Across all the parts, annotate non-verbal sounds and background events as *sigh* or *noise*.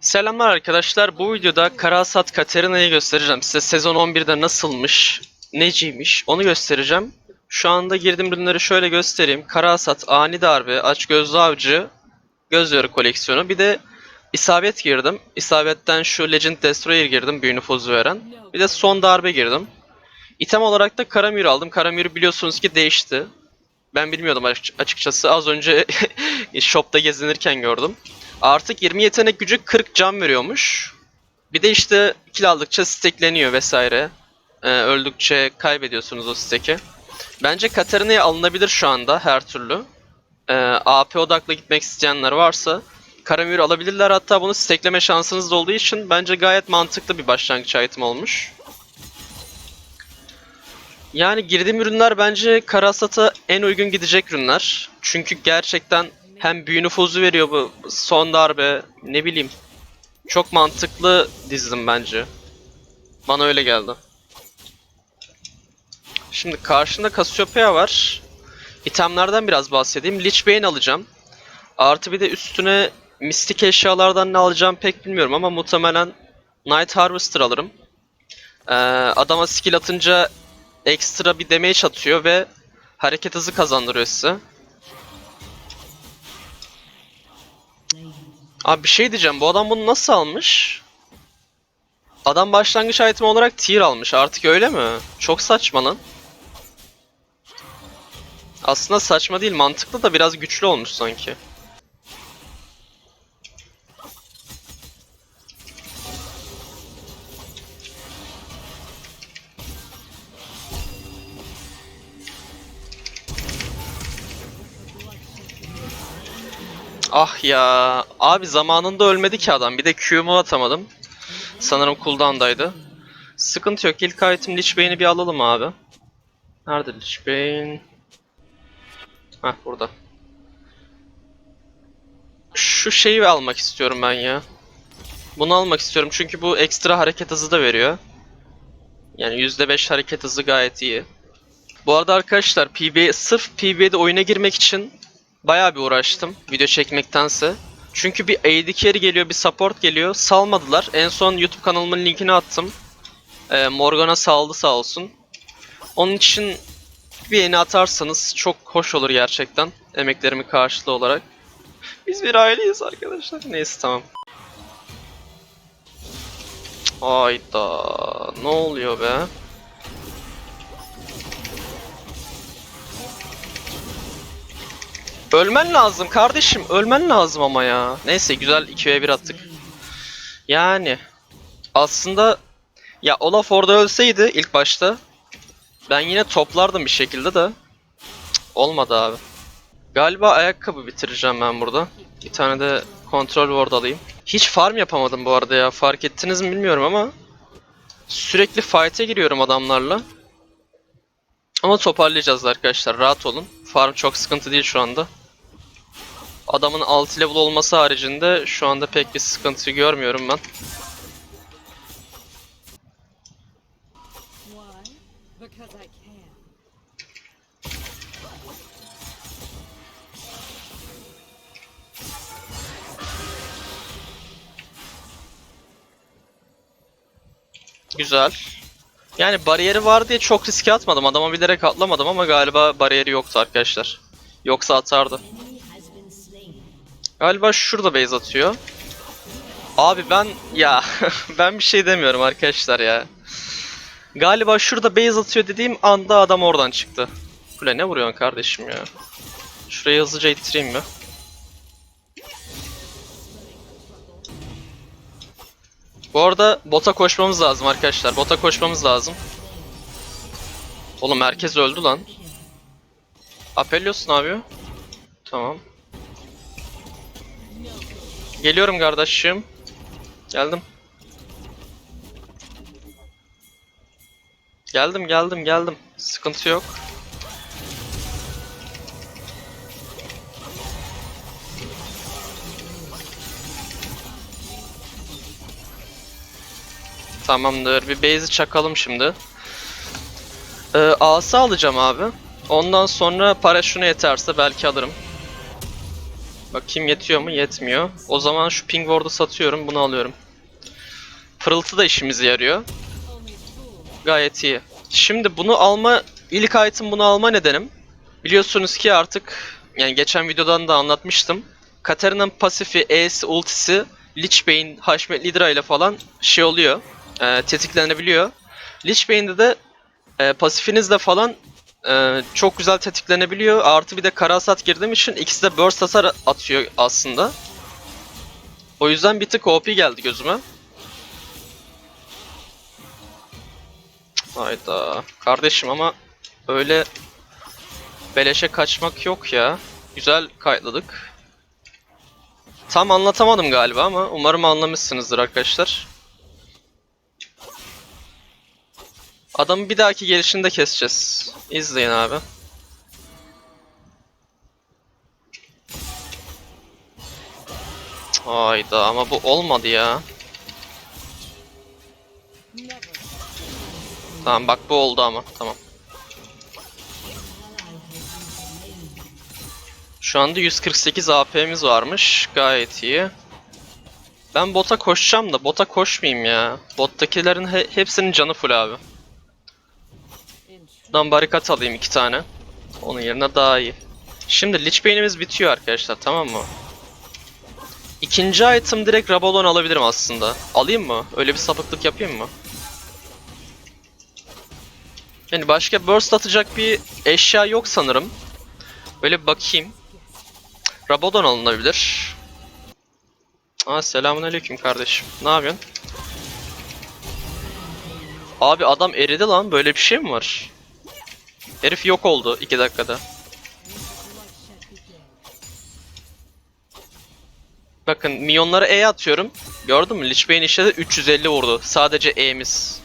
Selamlar arkadaşlar. Bu videoda Karasat Katerina'yı göstereceğim. Size sezon 11'de nasılmış, neciymiş onu göstereceğim. Şu anda girdiğim ürünleri şöyle göstereyim. Karasat, Ani Darbe, Aç Gözlü Avcı, Göz Yarı koleksiyonu. Bir de İsabet girdim. İsabetten şu Legend Destroyer girdim büyü nüfuzu veren. Bir de Son Darbe girdim. İtem olarak da Karamür aldım. Karamür biliyorsunuz ki değişti. Ben bilmiyordum açık- açıkçası. Az önce *laughs* shopta gezinirken gördüm. Artık 20 yetenek gücü 40 can veriyormuş. Bir de işte kill aldıkça stackleniyor vesaire. Ee, öldükçe kaybediyorsunuz o stack'i. Bence Katarina'ya alınabilir şu anda her türlü. Ee, AP odaklı gitmek isteyenler varsa Karamür alabilirler. Hatta bunu stackleme şansınız da olduğu için bence gayet mantıklı bir başlangıç item olmuş. Yani girdiğim ürünler bence Karasat'a en uygun gidecek ürünler. Çünkü gerçekten hem büyü nüfuzu veriyor bu son darbe ne bileyim. Çok mantıklı dizdim bence. Bana öyle geldi. Şimdi karşında Cassiopeia var. İtemlerden biraz bahsedeyim. Lich Bane alacağım. Artı bir de üstüne mistik eşyalardan ne alacağım pek bilmiyorum ama muhtemelen Night Harvester alırım. Ee, adama skill atınca ekstra bir damage atıyor ve hareket hızı kazandırıyor size. Abi bir şey diyeceğim. Bu adam bunu nasıl almış? Adam başlangıç item olarak tier almış. Artık öyle mi? Çok saçma lan. Aslında saçma değil. Mantıklı da biraz güçlü olmuş sanki. Ah ya. Abi zamanında ölmedi ki adam. Bir de Q'mu atamadım. Sanırım cooldown'daydı. Sıkıntı yok. İlk item Lich Bane'i bir alalım abi. Nerede Lich Bane? Heh burada. Şu şeyi almak istiyorum ben ya. Bunu almak istiyorum çünkü bu ekstra hareket hızı da veriyor. Yani %5 hareket hızı gayet iyi. Bu arada arkadaşlar PB sırf PB'de oyuna girmek için bayağı bir uğraştım video çekmektense. Çünkü bir AD carry geliyor, bir support geliyor. Salmadılar. En son YouTube kanalımın linkini attım. Ee, Morgana saldı sağ olsun. Onun için bir yeni atarsanız çok hoş olur gerçekten. Emeklerimin karşılığı olarak. Biz bir aileyiz arkadaşlar. Neyse tamam. Ayda ne oluyor be? Ölmen lazım kardeşim. Ölmen lazım ama ya. Neyse güzel 2v1 attık. Yani aslında ya Olaf orada ölseydi ilk başta ben yine toplardım bir şekilde de Cık, olmadı abi. Galiba ayakkabı bitireceğim ben burada. Bir tane de kontrol ward alayım. Hiç farm yapamadım bu arada ya. Fark ettiniz mi bilmiyorum ama sürekli fight'e giriyorum adamlarla. Ama toparlayacağız arkadaşlar. Rahat olun. Farm çok sıkıntı değil şu anda. Adamın 6 level olması haricinde şu anda pek bir sıkıntı görmüyorum ben. Güzel. Yani bariyeri var diye çok riske atmadım. Adama bilerek atlamadım ama galiba bariyeri yoktu arkadaşlar. Yoksa atardı. Galiba şurada base atıyor. Abi ben ya *laughs* ben bir şey demiyorum arkadaşlar ya. Galiba şurada base atıyor dediğim anda adam oradan çıktı. Kule ne vuruyorsun kardeşim ya? Şurayı hızlıca ittireyim mi? Bu arada bota koşmamız lazım arkadaşlar. Bota koşmamız lazım. Oğlum herkes öldü lan. Apelios ne? Tamam. Geliyorum kardeşim. Geldim. Geldim geldim geldim. Sıkıntı yok. Tamamdır. Bir base'i çakalım şimdi. Ee, asa alacağım abi. Ondan sonra para şunu yeterse belki alırım. Bakayım yetiyor mu? Yetmiyor. O zaman şu ping ward'u satıyorum. Bunu alıyorum. Pırıltı da işimize yarıyor. Gayet iyi. Şimdi bunu alma, ilk item bunu alma nedenim. Biliyorsunuz ki artık, yani geçen videodan da anlatmıştım. Katarina'nın pasifi, E'si, ultisi, Lich Bane, Haşmet Lidra ile falan şey oluyor. E, tetiklenebiliyor. Lich Bane'de de e, pasifinizle falan e, çok güzel tetiklenebiliyor. Artı bir de karasat girdiğim için ikisi de burst hasar atıyor aslında. O yüzden bir tık OP geldi gözüme. Hayda. Kardeşim ama öyle beleşe kaçmak yok ya. Güzel kayıtladık. Tam anlatamadım galiba ama umarım anlamışsınızdır arkadaşlar. Adamı bir dahaki gelişinde keseceğiz. İzleyin abi. Hayda ama bu olmadı ya. Tamam bak bu oldu ama tamam. Şu anda 148 AP'miz varmış. Gayet iyi. Ben bota koşacağım da bota koşmayayım ya. Bottakilerin he- hepsinin canı full abi. In Buradan barikat alayım iki tane. Onun yerine daha iyi. Şimdi Lich Bane'imiz bitiyor arkadaşlar tamam mı? İkinci item direkt Rabalon alabilirim aslında. Alayım mı? Öyle bir sapıklık yapayım mı? Yani başka burst atacak bir eşya yok sanırım. Böyle bakayım. Rabadon alınabilir. Aa selamünaleyküm kardeşim. Ne yapıyorsun? Abi adam eridi lan. Böyle bir şey mi var? Herif yok oldu 2 dakikada. Bakın milyonlara E atıyorum. Gördün mü? Lich Bane işte de 350 vurdu. Sadece E'miz.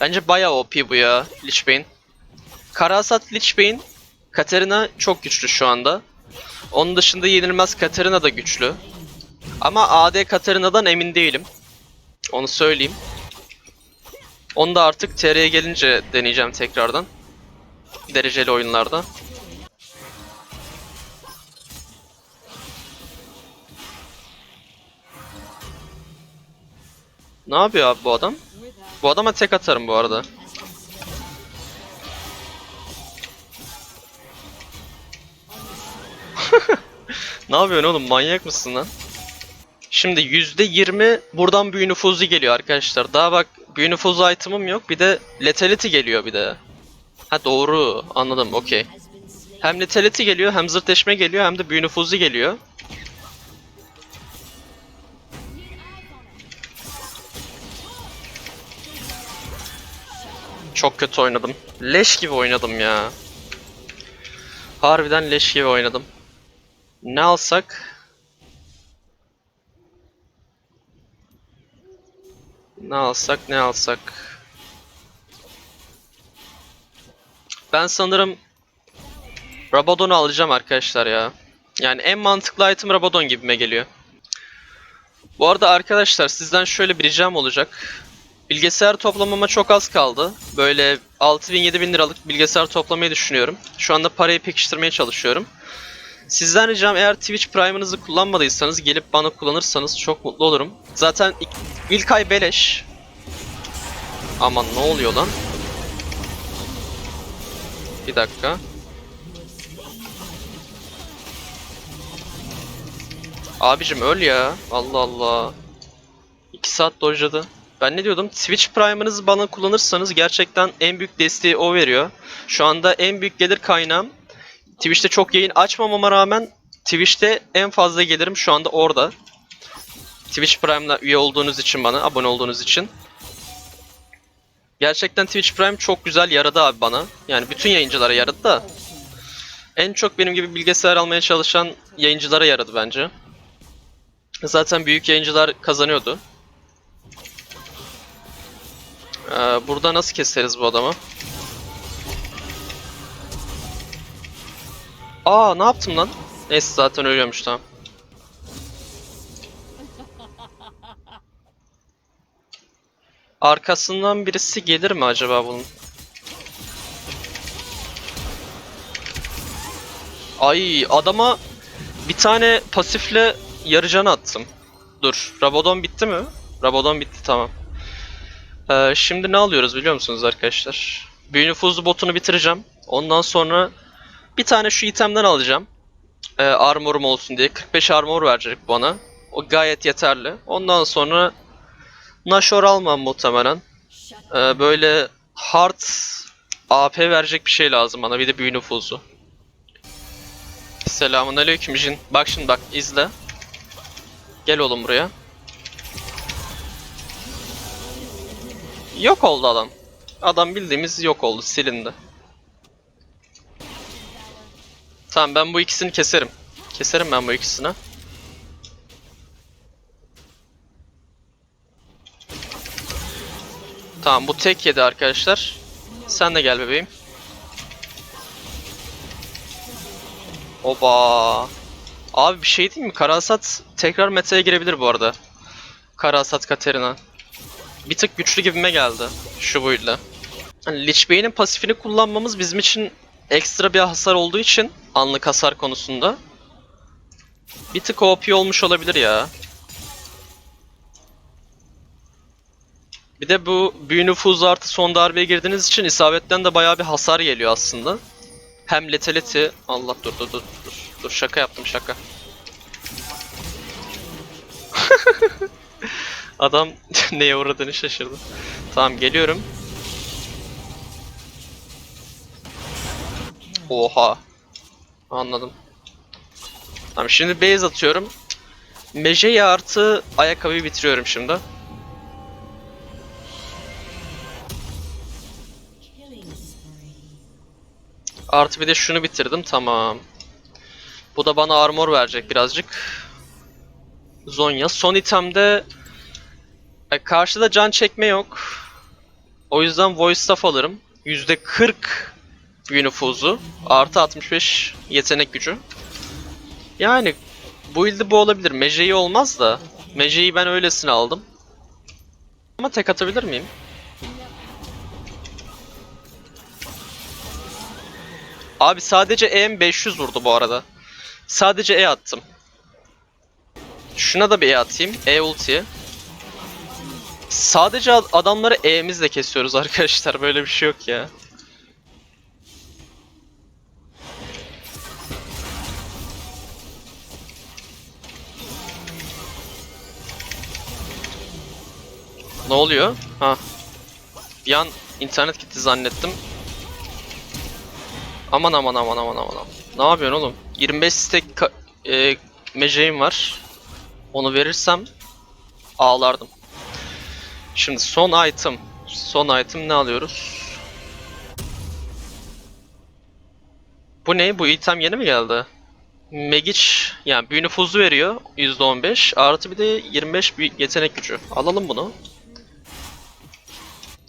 Bence bayağı OP bu ya Lich Bane. Karasat Lich Bane. Katarina çok güçlü şu anda. Onun dışında yenilmez Katarina da güçlü. Ama AD Katarina'dan emin değilim. Onu söyleyeyim. Onu da artık TR'ye gelince deneyeceğim tekrardan. Dereceli oyunlarda. Ne yapıyor abi bu adam? Bu adama tek atarım bu arada. *laughs* ne yapıyorsun oğlum manyak mısın lan? Şimdi %20 buradan büyü nüfuzu geliyor arkadaşlar. Daha bak büyü nüfuzu item'ım yok. Bir de letality geliyor bir de. Ha doğru anladım okey. Hem letality geliyor hem zırtleşme geliyor hem de büyü nüfuzu geliyor. Çok kötü oynadım. Leş gibi oynadım ya. Harbiden leş gibi oynadım. Ne alsak? Ne alsak ne alsak? Ben sanırım Rabadon'u alacağım arkadaşlar ya. Yani en mantıklı item Rabadon gibime geliyor. Bu arada arkadaşlar sizden şöyle bir ricam olacak. Bilgisayar toplamama çok az kaldı. Böyle 6000-7000 liralık bilgisayar toplamayı düşünüyorum. Şu anda parayı pekiştirmeye çalışıyorum. Sizden ricam eğer Twitch Prime'ınızı kullanmadıysanız gelip bana kullanırsanız çok mutlu olurum. Zaten ilk, ilk ay beleş. Aman ne oluyor lan? Bir dakika. Abicim öl ya. Allah Allah. 2 saat dojladı. Ben ne diyordum? Twitch Prime'ınızı bana kullanırsanız gerçekten en büyük desteği o veriyor. Şu anda en büyük gelir kaynağım. Twitch'te çok yayın açmamama rağmen Twitch'te en fazla gelirim şu anda orada. Twitch Prime'la üye olduğunuz için bana, abone olduğunuz için. Gerçekten Twitch Prime çok güzel yaradı abi bana. Yani bütün yayıncılara yaradı da. En çok benim gibi bilgisayar almaya çalışan yayıncılara yaradı bence. Zaten büyük yayıncılar kazanıyordu. Ee, burada nasıl keseriz bu adamı? Aa ne yaptım lan? Neyse zaten ölüyormuş tamam. Arkasından birisi gelir mi acaba bunun? Ay adama Bir tane pasifle yarı can attım. Dur. Rabadon bitti mi? Rabadon bitti tamam. Ee, şimdi ne alıyoruz biliyor musunuz arkadaşlar? Büyü nüfuzlu botunu bitireceğim. Ondan sonra bir tane şu itemden alacağım. Ee, armorum olsun diye. 45 armor verecek bana. O gayet yeterli. Ondan sonra Nashor almam muhtemelen. Ee, böyle hard AP verecek bir şey lazım bana. Bir de büyü nüfuzu. Selamun aleyküm Jin. Bak şimdi bak izle. Gel oğlum buraya. Yok oldu adam. Adam bildiğimiz yok oldu, silindi. Tamam ben bu ikisini keserim. Keserim ben bu ikisini. Tamam bu tek yedi arkadaşlar. Sen de gel bebeğim. Oba. Abi bir şey değil mi? Karasat tekrar meta'ya girebilir bu arada. Karasat Katerina. Bir tık güçlü gibime geldi şu build'le. Hani Lich Bey'in pasifini kullanmamız bizim için ekstra bir hasar olduğu için anlık hasar konusunda bir tık OP olmuş olabilir ya. Bir de bu büyü nüfuzu artı son darbeye girdiğiniz için isabetten de bayağı bir hasar geliyor aslında. Hem letality... Allah dur dur dur dur. Dur şaka yaptım şaka. *laughs* Adam *laughs* neye uğradığını şaşırdı. Tamam geliyorum. Oha. Anladım. Tamam şimdi base atıyorum. Meje'yi artı ayakkabıyı bitiriyorum şimdi. Artı bir de şunu bitirdim tamam. Bu da bana armor verecek birazcık. Zonya. Son itemde e, karşıda can çekme yok. O yüzden voice staff alırım. %40 büyü nüfuzu. Artı 65 yetenek gücü. Yani bu ilde bu olabilir. Meje'yi olmaz da. Meje'yi ben öylesine aldım. Ama tek atabilir miyim? Abi sadece EM 500 vurdu bu arada. Sadece E attım. Şuna da bir E atayım. E ulti. Sadece ad- adamları E'mizle kesiyoruz *laughs* arkadaşlar. Böyle bir şey yok ya. Ne oluyor? Ha. Bir an internet gitti zannettim. Aman aman aman aman aman. Ne yapıyorsun oğlum? 25 stack e, meceğim var. Onu verirsem ağlardım. Şimdi son item. Son item ne alıyoruz? Bu ne? Bu item yeni mi geldi? Magic yani büyü nüfuzu veriyor %15 artı bir de 25 büyü yetenek gücü. Alalım bunu.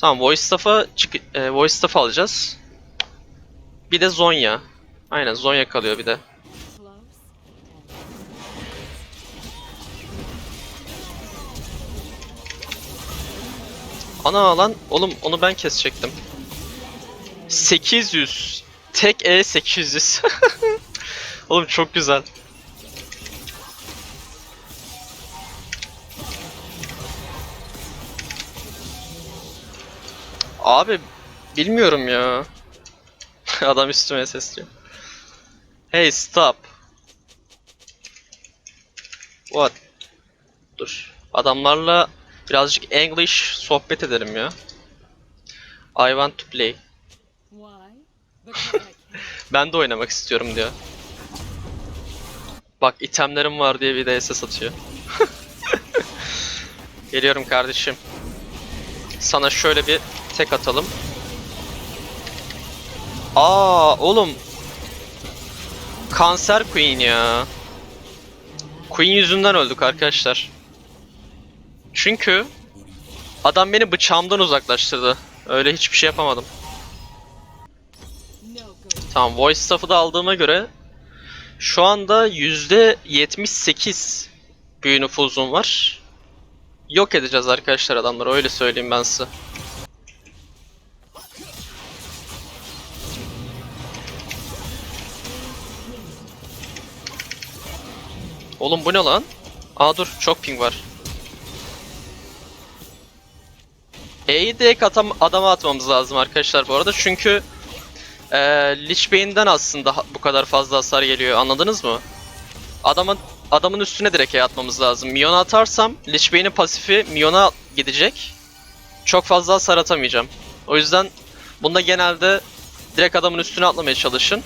Tamam voice staff'a e, voice staff alacağız. Bir de Zonya. Aynen Zonya kalıyor bir de. Ana lan oğlum onu ben kesecektim. 800. Tek E 800. *laughs* oğlum çok güzel. Abi bilmiyorum ya. *laughs* Adam üstüme sesliyor. Hey stop. What? Dur. Adamlarla birazcık English sohbet edelim ya. I want to play. Why? *laughs* Ben de oynamak istiyorum diyor. Bak itemlerim var diye bir de SS atıyor. *laughs* Geliyorum kardeşim. Sana şöyle bir tek atalım. Aa oğlum. Kanser Queen ya. Queen yüzünden öldük arkadaşlar. Çünkü adam beni bıçağımdan uzaklaştırdı. Öyle hiçbir şey yapamadım. Tamam voice staff'ı da aldığıma göre şu anda %78 büyü nüfuzum var. Yok edeceğiz arkadaşlar adamları öyle söyleyeyim ben size. Oğlum bu ne lan? Aa dur çok ping var. E'yi direkt atam adama atmamız lazım arkadaşlar bu arada çünkü eee Lich Bane'den aslında bu kadar fazla hasar geliyor anladınız mı? Adamın adamın üstüne direkt E atmamız lazım. Mion'a atarsam Lich Bane'in pasifi Mion'a gidecek. Çok fazla hasar atamayacağım. O yüzden bunda genelde direkt adamın üstüne atlamaya çalışın.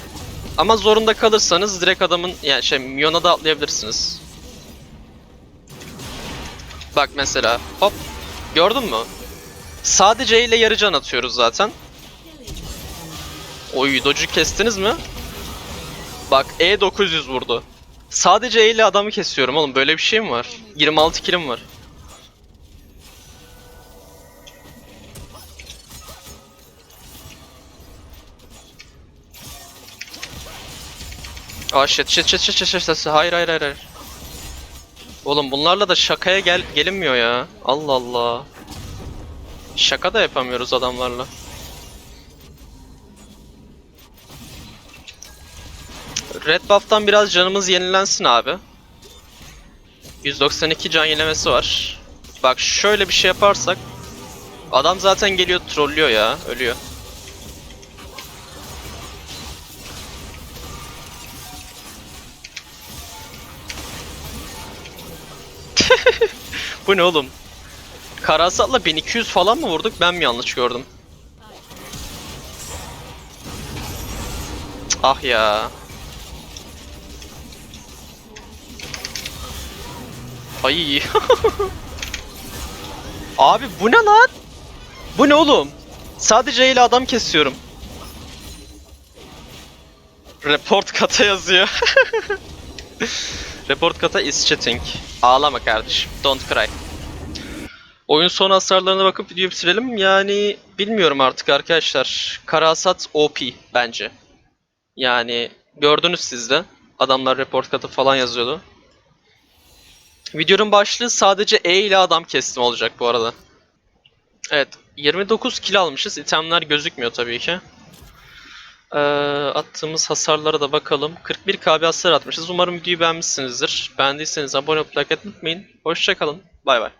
Ama zorunda kalırsanız direkt adamın yani şey Mion'a da atlayabilirsiniz. Bak mesela hop gördün mü? Sadece ile yarı can atıyoruz zaten. Oy dodge'u kestiniz mi? Bak E 900 vurdu. Sadece E ile adamı kesiyorum oğlum böyle bir şey mi var? 26 kilim var. Aa shit shit shit shit shit shit hayır hayır hayır hayır. Oğlum bunlarla da şakaya gel gelinmiyor ya. Allah Allah. Şaka da yapamıyoruz adamlarla. Red buff'tan biraz canımız yenilensin abi. 192 can yenilemesi var. Bak şöyle bir şey yaparsak adam zaten geliyor trollüyor ya, ölüyor. *laughs* Bu ne oğlum? Karasat'la 1200 falan mı vurduk? Ben mi yanlış gördüm? Ah ya. Ay. *laughs* Abi bu ne lan? Bu ne oğlum? Sadece ile adam kesiyorum. Report kata yazıyor. *laughs* Report kata is chatting. Ağlama kardeşim. Don't cry. Oyun son hasarlarına bakıp videoyu bitirelim. Yani bilmiyorum artık arkadaşlar. Karasat OP bence. Yani gördünüz siz de. Adamlar report katı falan yazıyordu. Videonun başlığı sadece E ile adam kestim olacak bu arada. Evet. 29 kill almışız. İtemler gözükmüyor tabii ki. Ee, attığımız hasarlara da bakalım. 41 KB hasar atmışız. Umarım videoyu beğenmişsinizdir. Beğendiyseniz abone olup unutmayın. Hoşçakalın. Bay bay.